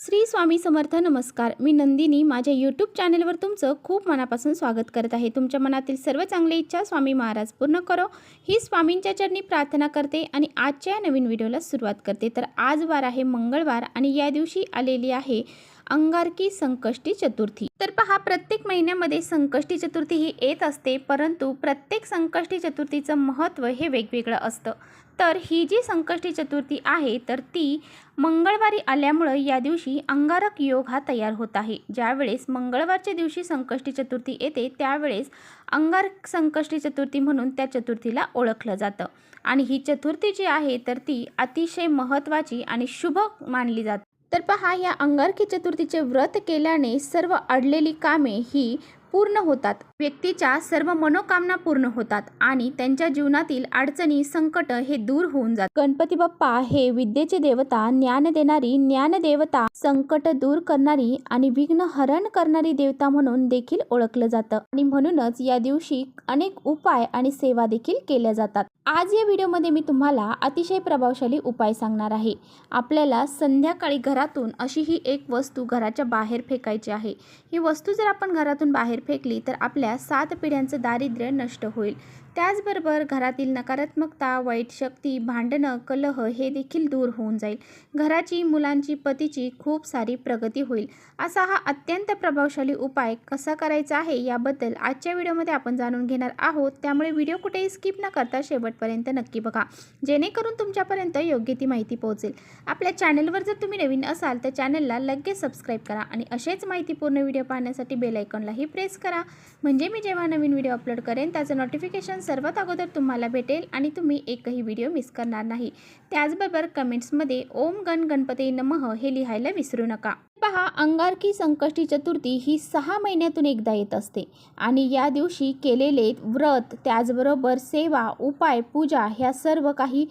श्री स्वामी समर्थ नमस्कार. मी नंदिनी. माझ्या यूट्यूब चॅनलवर तुमचं खूप मनापासून स्वागत करत आहे. तुमच्या मनातील सर्व चांगली इच्छा स्वामी महाराज पूर्ण करो. ही स्वामींच्या चरणी प्रार्थना करते आणि आजच्या या नवीन व्हिडिओला सुरुवात करते. तर आज वार आहे मंगळवार आणि या दिवशी आलेली आहे अंगारकी संकष्टी चतुर्थी. तर पहा प्रत्येक महिन्यामध्ये संकष्टी चतुर्थी ही येत असते परंतु प्रत्येक संकष्टी चतुर्थीचं महत्त्व हे वेगवेगळं असतं. तर ही जी संकष्टी चतुर्थी आहे तर ती मंगळवारी आल्यामुळं या दिवशी अंगारक योग हा तयार होत आहे. ज्यावेळेस मंगळवारच्या दिवशी संकष्टी चतुर्थी येते त्यावेळेस अंगारक संकष्टी चतुर्थी म्हणून त्या चतुर्थीला ओळखलं जातं. आणि ही चतुर्थी जी आहे तर ती अतिशय महत्त्वाची आणि शुभ मानली जाते. तर पहा या अंगारकी चतुर्थीचे व्रत केल्याने सर्व अडलेली कामे ही पूर्ण होतात. व्यक्तीच्या सर्व मनोकामना पूर्ण होतात आणि त्यांच्या जीवनातील अडचणी संकट हे दूर होऊन जातात. गणपती बाप्पा हे विद्येचे देवता ज्ञान देणारी ज्ञान देवता संकट दूर करणारी आणि विघ्न हरण करणारी देवता म्हणून देखील ओळखलं जातं. आणि म्हणूनच या दिवशी अनेक उपाय आणि सेवा देखील केल्या जातात. आज या व्हिडिओमध्ये मी तुम्हाला अतिशय प्रभावशाली उपाय सांगणार आहे. आपल्याला संध्याकाळी घरातून अशी ही एक वस्तू घराच्या बाहेर फेकायची आहे. ही वस्तू जर आपण घरातून बाहेर फेकली तर आपल्या सात पिढ्यांचं दारिद्र्य नष्ट होईल. त्याचबरोबर घरातील नकारात्मकता वाईट शक्ती भांडणं कलह हे देखील दूर होऊन जाईल. घराची मुलांची पतीची खूप सारी प्रगती होईल. असा हा अत्यंत प्रभावशाली उपाय कसा करायचा आहे याबद्दल आजच्या व्हिडिओमध्ये आपण जाणून घेणार आहोत. त्यामुळे व्हिडिओ कुठेही स्किप न करता शेवटपर्यंत नक्की बघा. जेणेकरून तुमच्यापर्यंत योग्य ती माहिती पोहोचेल. आपल्या चॅनलवर जर तुम्ही नवीन असाल तर चॅनलला लगेच सबस्क्राईब करा आणि असेच माहितीपूर्ण व्हिडिओ पाहण्यासाठी बेलायकॉनलाही प्रेस करा. म्हणजे मी जेव्हा नवीन व्हिडिओ अपलोड करेन त्याचं नोटिफिकेशन सर्वात अगोदर तुम्हाला भेटेल आणि तुम्ही एकही व्हिडिओ मिस करणार नाही. त्याचबरोबर कमेंट्समध्ये ओम गण गणपती नमः हे लिहायला विसरू नका. पहा अंगारकी संकष्टी चतुर्थी ही सहा महिन्यातून एकदा येत असते आणि या दिवशी केलेले व्रत त्याचबरोबर सेवा उपाय पूजा ह्या सर्व काही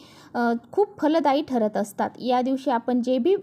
खूप फलदायी ठरत असतात. या दिवशी आपण जे बी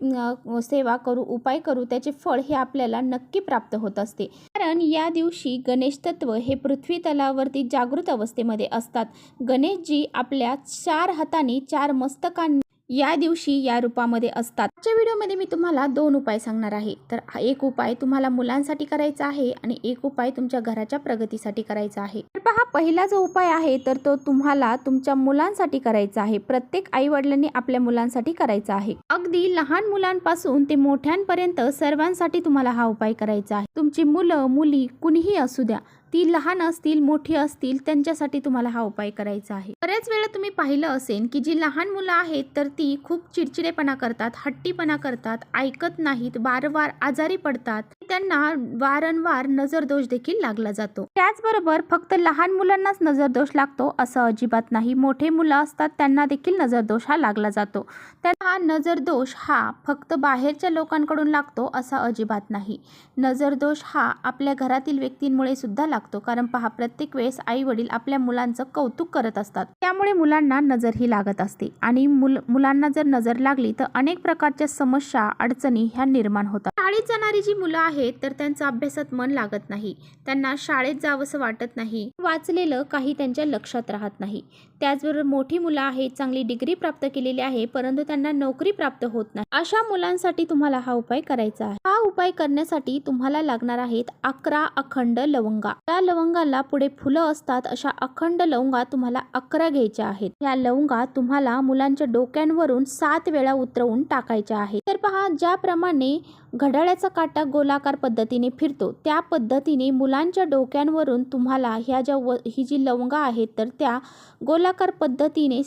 सेवा करू उपाय करू त्याचे फळ हे आपल्याला नक्की प्राप्त होत असते. कारण या दिवशी गणेश तत्व हे पृथ्वी तलावरती जागृत अवस्थेमध्ये असतात. गणेशजी आपल्या चार हाताने चार मस्तकांनी या दिवशी या रूपामध्ये असतात. आजच्या व्हिडिओमध्ये मी तुम्हाला दोन उपाय सांगणार आहे. तर हा एक उपाय तुम्हाला मुलांसाठी करायचा आहे आणि एक उपाय तुमच्या घराच्या प्रगतीसाठी करायचा आहे. तर पहा पहिला जो उपाय आहे तर तो तुम्हाला तुमच्या मुलांसाठी करायचा आहे. प्रत्येक आई वडिलांनी आपल्या मुलांसाठी करायचा आहे. अगदी लहान मुलांपासून ते मोठ्यांपर्यंत सर्वांसाठी तुम्हाला हा उपाय करायचा आहे. तुमची मुलं मुली कुणीही असू द्या ती लहान असतील मोठी असतील त्यांच्यासाठी तुम्हाला हा उपाय करायचा आहे. बऱ्याच वेळा तुम्ही पाहिलं असेल की जी लहान मुलं आहेत तर ती खूप चिडचिडेपणा करतात हट्टीपणा करतात ऐकत नाहीत वारंवार आजारी पडतात. त्यांना वारंवार नजरदोष देखील लागला जातो. त्याचबरोबर फक्त लहान मुलांनाच नजरदोष लागतो असं अजिबात नाही. मोठे मुलं असतात त्यांना देखील नजरदोष हा लागला जातो. त्या हा नजरदोष हा फक्त बाहेरच्या लोकांकडून लागतो असा अजिबात नाही. नजरदोष हा आपल्या घरातील व्यक्तींमुळे सुद्धा लागतो कारण पहा प्रत्येक वेळेस आई वडील आपल्या मुलांचं कौतुक करत असतात. त्यामुळे मुलांना नजर ही लागत असते आणि मुल मुलांना जर नजर लागली तर अनेक प्रकारच्या समस्या अडचणी ह्या निर्माण होतात. शाळेत जाणारी जी मुलं आहेत तर त्यांचं अभ्यासात मन लागत नाही. त्यांना शाळेत जावंसं वाटत नाही. वाचलेलं काही त्यांच्या लक्षात राहत नाही. त्याचबरोबर मोठी मुलं आहेत चांगली डिग्री प्राप्त केलेली आहे परंतु त्यांना नोकरी प्राप्त होत नाही. अशा मुलांसाठी तुम्हाला हा उपाय करायचा आहे. हा उपाय करण्यासाठी तुम्हाला लागणार आहेत अकरा अखंड लवंगा. त्या लवंगाला पुढे फुलं असतात अशा अखंड लवंगा तुम्हाला अकरा घ्यायच्या आहेत. या लवंगा तुम्हाला मुलांच्या डोक्यांवरून सात वेळा उतरवून टाकायच्या आहेत. तर पहा ज्याप्रमाणे घड्याळ्याचा काटा गोलाकार पद्धतीने फिरतो त्या पद्धतीने मुलांच्या डोक्यांवरून तुम्हाला ह्या ज्या व ही जी लवंगा आहेत तर त्या गोलाकार पद्धतीने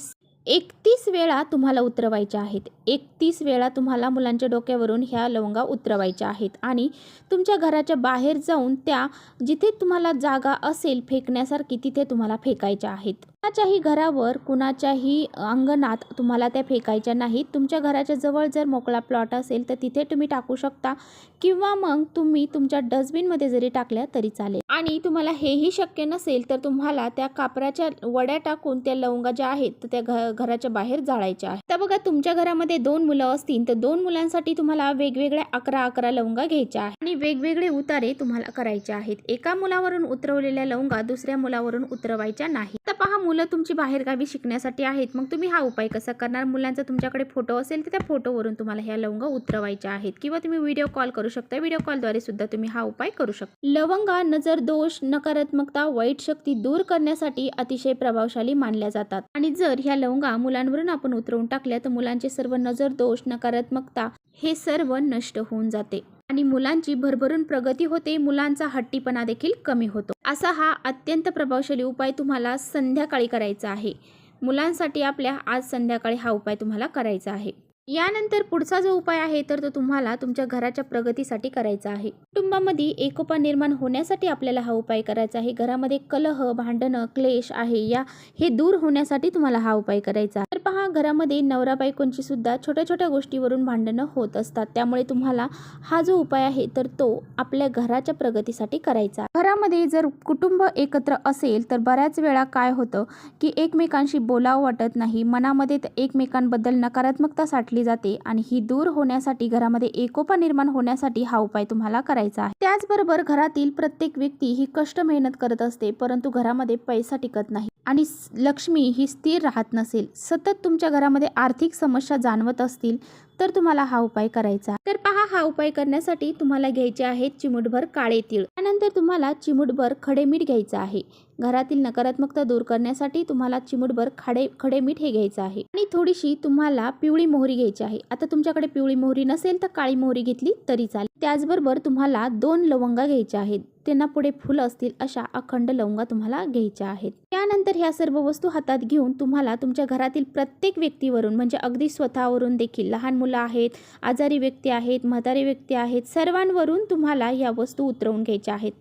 एकतीस वेळा तुम्हाला उतरवायच्या आहेत. एकतीस वेळा तुम्हाला मुलांच्या डोक्यावरून ह्या लवंगा उतरवायच्या आहेत आणि तुमच्या घराच्या बाहेर जाऊन त्या जिथे तुम्हाला जागा असेल फेकण्यासारखी तिथे तुम्हाला फेकायच्या आहेत. कुणाच्याही घरावर कुणाच्याही अंगणात तुम्हाला त्या फेकायच्या नाहीत. तुमच्या घराच्या जवळ जर मोकळा प्लॉट असेल तर तिथे तुम्ही टाकू शकता. किंवा मग तुम्ही तुमच्या डस्टबिनमध्ये जरी टाकल्या तरी चालेल. आणि तुम्हाला हेही शक्य नसेल तर तुम्हाला त्या कापराच्या वड्या टाकून त्या लवंगा ज्या आहेत तर त्या घराच्या बाहेर जाळायच्या आहेत. तर बघा तुमच्या घरामध्ये दोन मुलं असतील तर दोन मुलांसाठी तुम्हाला वेगवेगळ्या अकरा अकरा लवंगा घ्यायच्या आहेत. आणि वेगवेगळे उतारे तुम्हाला करायचे आहेत. एका मुलावरून उतरवलेल्या लवंगा दुसऱ्या मुलावरून उतरवायच्या नाही तर पहा मुलं तुमची बाहेरगावी शिकण्यासाठी आहेत मग तुम्ही हा उपाय कसा करणार? मुलांचा तुमच्याकडे फोटो असेल तर त्या फोटोवरून तुम्हाला ह्या लवंगा उतरवायच्या आहेत किंवा तुम्ही व्हिडिओ कॉल करू शकता. व्हिडिओ कॉलद्वारे सुद्धा तुम्ही हा उपाय करू शकता. लवंगा नजर दोष नकारात्मकता वाईट शक्ती दूर करण्यासाठी अतिशय प्रभावशाली मानल्या जातात. आणि जर ह्या लवंगा मुलांवरून आपण उतरवून टाकल्या तर मुलांचे सर्व नजर दोष नकारात्मकता हे सर्व नष्ट होऊन जाते. आणि मुलांची भरभरून प्रगती होते मुलांचा हट्टीपणा देखील कमी होतो. असा हा अत्यंत प्रभावशाली उपाय तुम्हाला संध्याकाळी करायचा आहे. मुलांसाठी आपल्या आज संध्याकाळी हा उपाय तुम्हाला करायचा आहे. यानंतर पुढचा जो उपाय आहे तर तो तुम्हाला तुमच्या घराच्या प्रगतीसाठी करायचा आहे. कुटुंबामध्ये एकोपा निर्माण होण्यासाठी आपल्याला हा उपाय करायचा आहे. घरामध्ये कलह भांडणं क्लेश आहे या हे दूर होण्यासाठी तुम्हाला हा उपाय करायचा आहे. तर पहा घरामध्ये नवरा बायकोंची सुद्धा छोट्या छोट्या गोष्टीवरून भांडणं होत असतात. त्यामुळे तुम्हाला हा जो उपाय आहे तर तो आपल्या घराच्या प्रगतीसाठी करायचा. घरामध्ये जर कुटुंब एकत्र असेल तर बऱ्याच वेळा काय होतं की एकमेकांशी बोलावं वाटत नाही. मनामध्ये एकमेकांबद्दल नकारात्मकता साठली जाते आणि ही दूर होण्यासाठी घरामध्ये एकोपा निर्माण होण्यासाठी हा उपाय तुम्हाला करायचा आहे. त्याचबरोबर घरातील प्रत्येक व्यक्ती ही कष्ट मेहनत करत असते परंतु घरामध्ये पैसा टिकत नाही आणि लक्ष्मी ही स्थिर राहत नसेल. सतत तुमच्या घरामध्ये आर्थिक समस्या जाणवत असतील तर तुम्हाला हा उपाय करायचा तर पहा हा उपाय करण्यासाठी तुम्हाला घ्यायचे आहेत चिमूटभर काळे तीळ. त्यानंतर तुम्हाला चिमूटभर खडे मीठ घ्यायचं आहे. घरातील नकारात्मकता दूर करण्यासाठी तुम्हाला चिमूटभर खडे खडे मीठ हे घ्यायचं आहे. आणि थोडीशी तुम्हाला पिवळी मोहरी घ्यायची आहे. आता तुमच्याकडे पिवळी मोहरी नसेल तर काळी मोहरी घेतली तरी चालेल. त्याचबरोबर तुम्हाला दोन लवंगा घ्यायच्या आहेत. त्यांना पुढे फुलं असतील अशा अखंड लवंगा तुम्हाला घ्यायच्या आहेत. त्यानंतर ह्या सर्व वस्तू हातात घेऊन तुम्हाला तुमच्या घरातील प्रत्येक व्यक्तीवरून म्हणजे अगदी स्वतःवरून देखील लहान मुलं आहेत आजारी व्यक्ती आहेत म्हातारी व्यक्ती आहेत सर्वांवरून तुम्हाला या वस्तू उतरवून घ्यायच्या आहेत.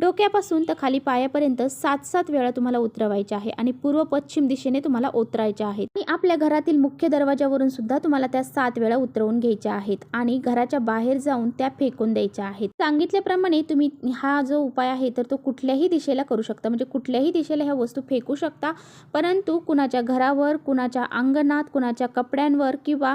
डोक्यापासून तर खाली पायापर्यंत सात सात वेळा तुम्हाला उतरवायचे आहे आणि पूर्व पश्चिम दिशेने तुम्हाला उतरायचे आहेत आणि आपल्या घरातील मुख्य दरवाजावरून सुद्धा तुम्हाला त्या सात वेळा उतरवून घ्यायच्या आहेत आणि घराच्या बाहेर जाऊन त्या फेकून द्यायच्या आहेत. सांगितल्याप्रमाणे तुम्ही हा जो उपाय आहे तर तो कुठल्याही दिशेला करू शकता. म्हणजे कुठल्याही दिशेला ह्या वस्तू फेकू शकता परंतु कुणाच्या घरावर कुणाच्या अंगणात कुणाच्या कपड्यांवर किंवा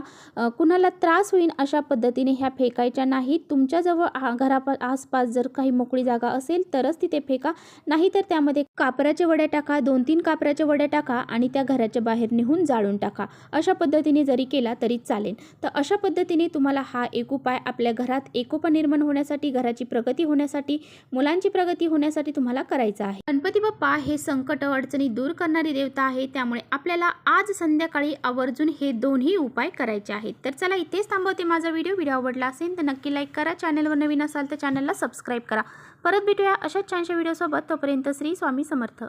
कुणाला त्रास होईल अशा पद्धतीने ह्या फेकायच्या नाहीत. तुमच्याजवळ घरा आसपास जर काही मोकळी जागा असेल तरच तिथे फेका. नाहीतर त्यामध्ये कापराच्या वड्या टाका दोन तीन कापराच्या वड्या टाका आणि त्या घराच्या बाहेर निघून जाळून टाका. अशा पद्धतीने जरी केला तरी चालेल. तर अशा पद्धतीने तुम्हाला हा एक उपाय आपल्या घरात एकोपा निर्माण होण्यासाठी घराची प्रगती होण्यासाठी मुलांची प्रगती होण्यासाठी तुम्हाला करायचा आहे. गणपती बाप्पा हे संकट अडचणी दूर करणारी देवता आहे त्यामुळे आपल्याला आज संध्याकाळी आवर्जून हे दोन्ही उपाय करायचे आहेत. तर चला इथेच थांबवते माझा व्हिडिओ. व्हिडिओ आवडला असेल तर नक्की लाईक करा. चॅनलवर नवीन असाल तर चॅनलला सबस्क्राईब करा. परत भेटूया अशाच छानशा व्हिडिओसोबत तोपर्यंत श्री स्वामी समर्थ.